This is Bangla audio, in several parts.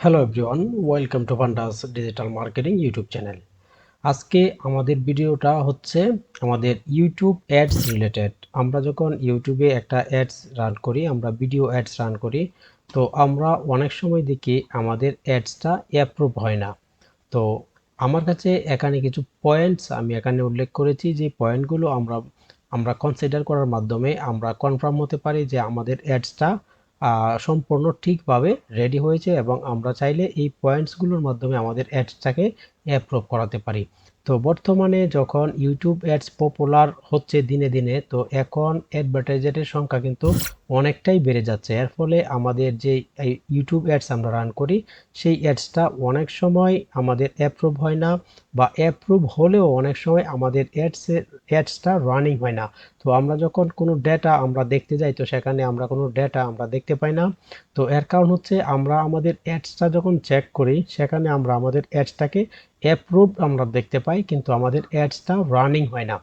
Hello everyone welcome to Fundas digital marketing YouTube channel আজকে আমাদের ভিডিওটা হচ্ছে আমাদের ইউটিউব অ্যাডস রিলেটেড আমরা যখন ইউটিউবে একটা অ্যাডস রান করি, আমরা ভিডিও অ্যাডস রান করি, তো আমরা অনেক সময় দেখি আমাদের অ্যাডসটা অ্যাপ্রুভ হয় না। তো আমার কাছে এখানে কিছু পয়েন্টস আমি এখানে উল্লেখ করেছি, যে পয়েন্টগুলো আমরা আমরা কনসিডার করার মাধ্যমে আমরা কনফার্ম হতে পারি যে আমাদের অ্যাডসটা সম্পূর্ণ ঠিকভাবে রেডি হয়েছে এবং আমরা চাইলে এই পয়েন্টসগুলোর মাধ্যমে আমাদের অ্যাডসটাকে অ্যাপ্রুভ করাতে পারি। তো বর্তমানে যখন ইউটিউব অ্যাডস পপুলার হচ্ছে দিনে দিনে, তো এখন অ্যাডভার্টাইজারের সংখ্যা কিন্তু অনেকটাই বেড়ে যাচ্ছে। এর ফলে আমাদের যে ইউটিউব অ্যাডস আমরা রান করি, সেই অ্যাডসটা অনেক সময় আমাদের অ্যাপ্রুভ হয় না। বা অ্যাপ্রুভ হলেও অনেক সময় আমাদের অ্যাডসের অ্যাডসটা রানিং হয় না। তো আমরা যখন কোনো ডেটা আমরা দেখতে যাই, তো সেখানে আমরা কোনো ডেটা আমরা দেখতে পাই না। তো এর কারণ হচ্ছে আমরা আমাদের অ্যাডসটা যখন চেক করি, সেখানে আমরা আমাদের অ্যাডসটাকে অ্যাপ্রুভ আমরা দেখতে পাই, কিন্তু আমাদের অ্যাডসটা রানিং হয় না।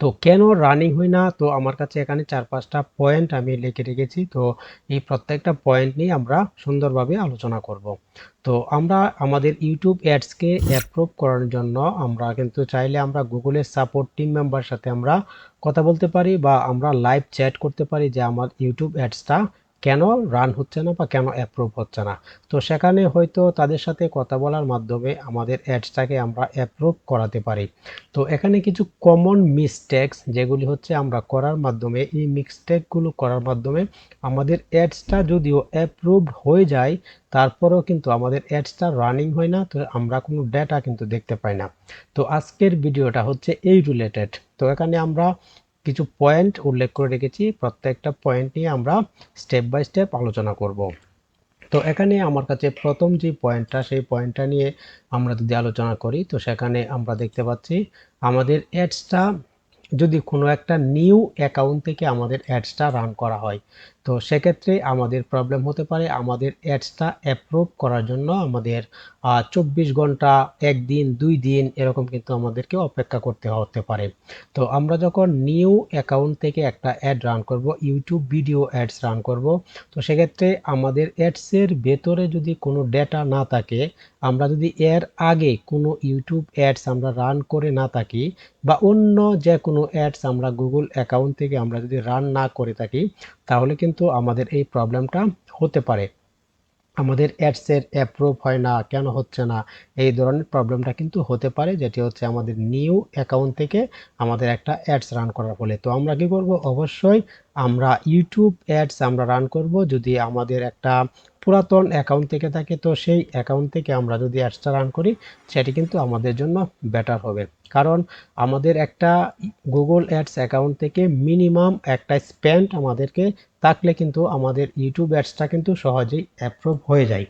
তো কেন রানিং হয় না? তো আমার কাছে এখানে চার পাঁচটা পয়েন্ট আমি লিখে রেখেছি। তো এই প্রত্যেকটা পয়েন্ট নিয়ে আমরা সুন্দরভাবে আলোচনা করব। তো আমরা আমাদের ইউটিউব অ্যাডসকে অ্যাপ্রুভ করার জন্য আমরা কিন্তু চাইলে আমরা গুগলের সাপোর্ট টিম মেম্বার সাথে আমরা কথা বলতে পারি বা আমরা লাইভ চ্যাট করতে পারি যে আমার ইউটিউব অ্যাডসটা কেন রান হচ্ছে না বা কেন অ্যাপ্রুভ হচ্ছে না? তো সেখানে হয়তো তাদের সাথে কথা বলার মাধ্যমে আমাদের অ্যাডসটাকে আমরা অ্যাপ্রুভ করাতে পারি। তো এখানে কিছু কমন মিস্টেকস যেগুলি হচ্ছে আমরা করার মাধ্যমে, এই মিস্টেকগুলো করার মাধ্যমে আমাদের অ্যাডসটা যদিও অ্যাপ্রুভড হয়ে যায়, তারপরেও কিন্তু আমাদের অ্যাডসটা রানিং হয় না, তো আমরা কোনো ডেটা কিন্তু দেখতে পাই না। তো আজকের ভিডিওটা হচ্ছে এই রিলেটেড তো এখানে আমরা কিছু পয়েন্ট উল্লেখ করে রেখেছি, প্রত্যেকটা পয়েন্ট নিয়ে আমরা স্টেপ বাই স্টেপ আলোচনা করব। তো এখানে আমার কাছে প্রথম যে পয়েন্টটা সেই পয়েন্টটা নিয়ে আমরা যদি আলোচনা করি, তো সেখানে আমরা দেখতে পাচ্ছি আমাদের অ্যাডসটা যদি কোনো একটা নিউ অ্যাকাউন্ট থেকে আমাদের অ্যাডসটা রান করা হয়, তো সেক্ষেত্রে আমাদের প্রবলেম হতে পারে আমাদের অ্যাডসটা অ্যাপ্রুভ করার জন্য আমাদের চব্বিশ ঘণ্টা, একদিন, দুই দিন এরকম কিন্তু আমাদেরকে অপেক্ষা করতে হতে পারে। তো আমরা যখন নিউ অ্যাকাউন্ট থেকে একটা অ্যাড রান করব ইউটিউব ভিডিও অ্যাডস রান করব, তো সেক্ষেত্রে আমাদের অ্যাডসের ভেতরে যদি কোনো ডেটা না থাকে আমরা যদি এর আগে কোনো ইউটিউব অ্যাডস আমরা রান করে না থাকি বা অন্য যে কোনো অ্যাডস আমরা গুগল অ্যাকাউন্ট থেকে আমরা যদি রান না করে থাকি, তাহলে কিন্তু আমাদের এই প্রবলেমটা হতে পারে। আমাদের অ্যাডসের অ্যাপ্রুভ হয় না, কেন হচ্ছে না, এই ধরনের প্রবলেমটা কিন্তু হতে পারে, যেটি হচ্ছে আমাদের নিউ অ্যাকাউন্ট থেকে আমাদের একটা অ্যাডস রান করার ফলে। তো আমরা কি করব? অবশ্যই আমরা ইউটিউব অ্যাডস আমরা রান করব, যদি আমাদের একটা পুরাতন অ্যাকাউন্ট থেকে থাকে, তো সেই অ্যাকাউন্ট থেকে আমরা যদি অ্যাডসটা রান করি, সেটি কিন্তু আমাদের জন্য বেটার হবে। কারণ আমাদের একটা গুগল অ্যাডস অ্যাকাউন্ট থেকে মিনিমাম একটা স্পেন্ড আমাদেরকে থাকলে কিন্তু আমাদের ইউটিউব অ্যাডসটা কিন্তু সহজেই অ্যাপ্রুভ হয়ে যায়।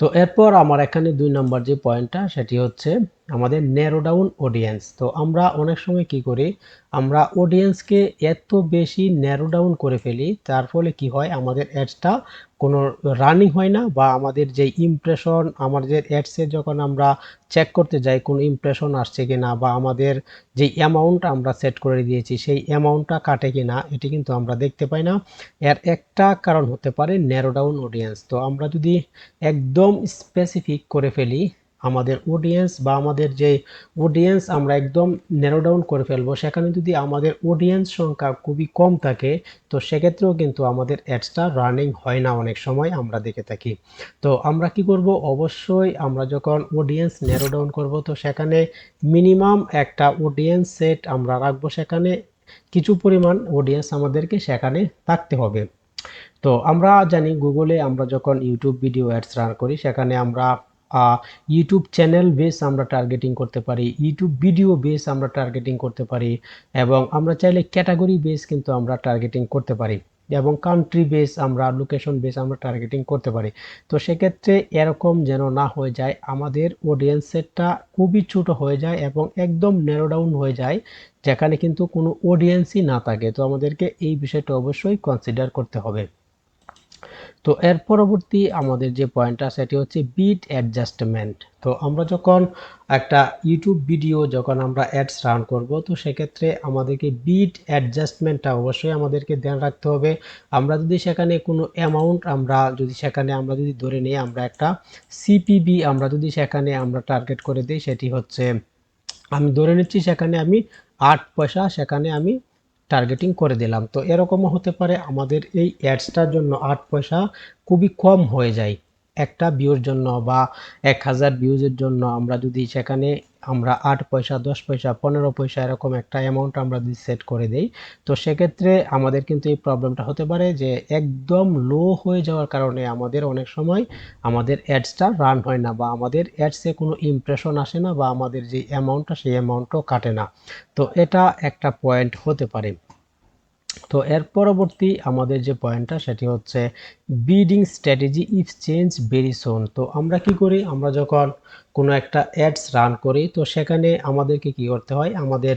তো এরপর আমার এখানে দুই নম্বর যে পয়েন্টটা সেটি হচ্ছে আমাদের ন্যারো ডাউন অডিয়েন্স তো আমরা অনেক সময় কি করি, আমরা অডিয়েন্সকে এত বেশি ন্যারো ডাউন করে ফেলি, তার ফলে কি হয়, আমাদের অ্যাডসটা কোনো রানিং হয় না বা আমাদের যে ইমপ্রেশন আমাদের অ্যাডসে যখন আমরা চেক করতে যাই কোনো ইমপ্রেশন আসছে কি না বা আমাদের যে অ্যামাউন্ট আমরা সেট করে দিয়েছি, সেই অ্যামাউন্টটা কাটে কি না এটি কিন্তু আমরা দেখতে পাই না। এর একটা কারণ হতে পারে ন্যারো ডাউন অডিয়েন্স তো আমরা যদি একদম স্পেসিফিক করে ফেলি আমাদের অডিয়েন্স বা আমাদের যে অডিয়েন্স আমরা একদম ন্যারো ডাউন করে ফেলব, সেখানে যদি আমাদের অডিয়েন্স সংখ্যা খুবই কম থাকে, তো সেক্ষেত্রেও কিন্তু আমাদের অ্যাডসটা রানিং হয় না অনেক সময় আমরা দেখে থাকি। তো আমরা কি করব? অবশ্যই আমরা যখন অডিয়েন্স ন্যারো ডাউন করব, তো সেখানে মিনিমাম একটা অডিয়েন্স সেট আমরা রাখব, সেখানে কিছু পরিমাণ অডিয়েন্স আমাদেরকে সেখানে থাকতে হবে। তো আমরা জানি গুগলে আমরা যখন ইউটিউব ভিডিও অ্যাডস রান করি, সেখানে আমরা ইউটিউব চ্যানেল বেস আমরা টার্গেটিং করতে পারি ইউটিউব ভিডিও বেস আমরা টার্গেটিং করতে পারি, এবং আমরা চাইলে ক্যাটাগরি বেস কিন্তু আমরা টার্গেটিং করতে পারি, এবং কান্ট্রি বেস আমরা লোকেশন বেস আমরা টার্গেটিং করতে পারি। তো সেক্ষেত্রে এরকম যেন না হয়ে যায়, আমাদের অডিয়েন্সেরটা খুবই ছোট হয়ে যায় এবং একদম ন্যারো ডাউন হয়ে যায়, যেখানে কিন্তু কোনো অডিয়েন্সই না থাকে। তো আমাদেরকে এই বিষয়টা অবশ্যই কনসিডার করতে হবে। তো এর পরবর্তী আমাদের যে পয়েন্টটা সেটি হচ্ছে বিট অ্যাডজাস্টমেন্ট তো আমরা যখন একটা ইউটিউব ভিডিও যখন আমরা অ্যাডস রান করব, তো সেক্ষেত্রে আমাদেরকে বিট অ্যাডজাস্টমেন্টটা অবশ্যই আমাদেরকে ধ্যান রাখতে হবে। আমরা যদি সেখানে কোনো অ্যামাউন্ট আমরা যদি সেখানে আমরা যদি ধরে নিই, আমরা একটা সিপিবি আমরা যদি সেখানে আমরা টার্গেট করে দিই, সেটি হচ্ছে আমি ধরে নিচ্ছি সেখানে আমি আট পয়সা, সেখানে আমি টার্গেটিং করে দিলাম। তো এরকমও হতে পারে আমাদের এই অ্যাডসটার জন্য আট পয়সা খুবই কম হয়ে যায়। একটা ভিউর জন্য বা এক হাজার ভিউজের জন্য আমরা যদি সেখানে আমরা আট পয়সা, দশ পয়সা, পনেরো পয়সা এরকম একটা অ্যামাউন্ট আমরা যদি সেট করে দেই, তো সেক্ষেত্রে আমাদের কিন্তু এই প্রবলেমটা হতে পারে যে একদম লো হয়ে যাওয়ার কারণে আমাদের অনেক সময় আমাদের অ্যাডসটা রান হয় না বা আমাদের অ্যাডসে কোনো ইমপ্রেশন আসে না বা আমাদের যে অ্যামাউন্টটা সেই অ্যামাউন্টও কাটে না। তো এটা একটা পয়েন্ট হতে পারে। তো এর পরবর্তী আমাদের যে পয়েন্টটা সেটি হচ্ছে bidding strategy if change very soon তো আমরা কি করি? আমরা যখন কোনো একটা অ্যাডস রান করি, তো সেখানে আমাদেরকে কি করতে হয়? আমাদের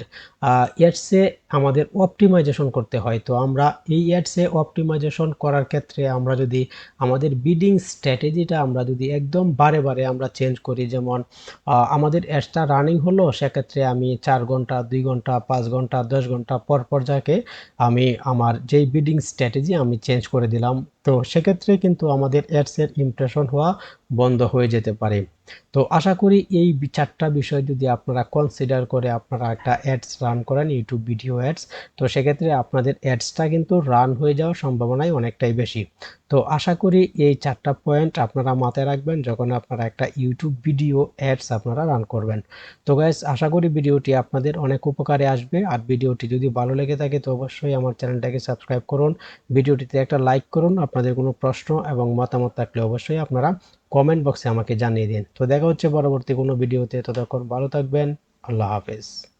অ্যাডসে আমাদের অপটিমাইজেশন করতে হয়। তো আমরা এই অ্যাডসে অপটিমাইজেশন করার ক্ষেত্রে আমরা যদি আমাদের বিডিং স্ট্র্যাটেজিটা আমরা যদি একদম বারে বারে আমরা চেঞ্জ করি, যেমন আমাদের অ্যাডসটা রানিং হলো, সেক্ষেত্রে আমি চার ঘণ্টা, দুই ঘণ্টা, পাঁচ ঘণ্টা, দশ ঘণ্টা পর পর যাকে আমি আমার যেই বিডিং স্ট্র্যাটেজি আমি চেঞ্জ করে দিলাম। তো সেক্ষেত্রে কিন্তু আমাদের অ্যাডসের ইমপ্রেশন হওয়া বন্ধ হয়ে যেতে পারে। তো আশা করি এই চারটা বিষয় যদি আপনারা কনসিডার করে আপনারা একটা অ্যাডস রান করেন ইউটিউব ভিডিও অ্যাডস তো সেক্ষেত্রে আপনাদের অ্যাডসটা কিন্তু রান হয়ে যাওয়ার সম্ভাবনাই অনেকটাই বেশি। তো আশা করি এই চারটা পয়েন্ট আপনারা মাথায় রাখবেন যখন আপনারা একটা ইউটিউব ভিডিও অ্যাডস আপনারা রান করবেন। তো গ্যাস আশা করি ভিডিওটি আপনাদের অনেক উপকারে আসবে। আর ভিডিওটি যদি ভালো লেগে থাকে তো অবশ্যই আমার চ্যানেলটাকে সাবস্ক্রাইব করুন। ভিডিওটিতে একটা লাইক করুন, আপনাদের কোনো প্রশ্ন এবং মতামত থাকলে অবশ্যই আপনারা কমেন্ট বক্সে আমাকে জানিয়ে দিন। তো দেখা হচ্ছে পরবর্তী কোনো ভিডিওতে ততক্ষণ ভালো থাকবেন। আল্লাহ হাফেজ।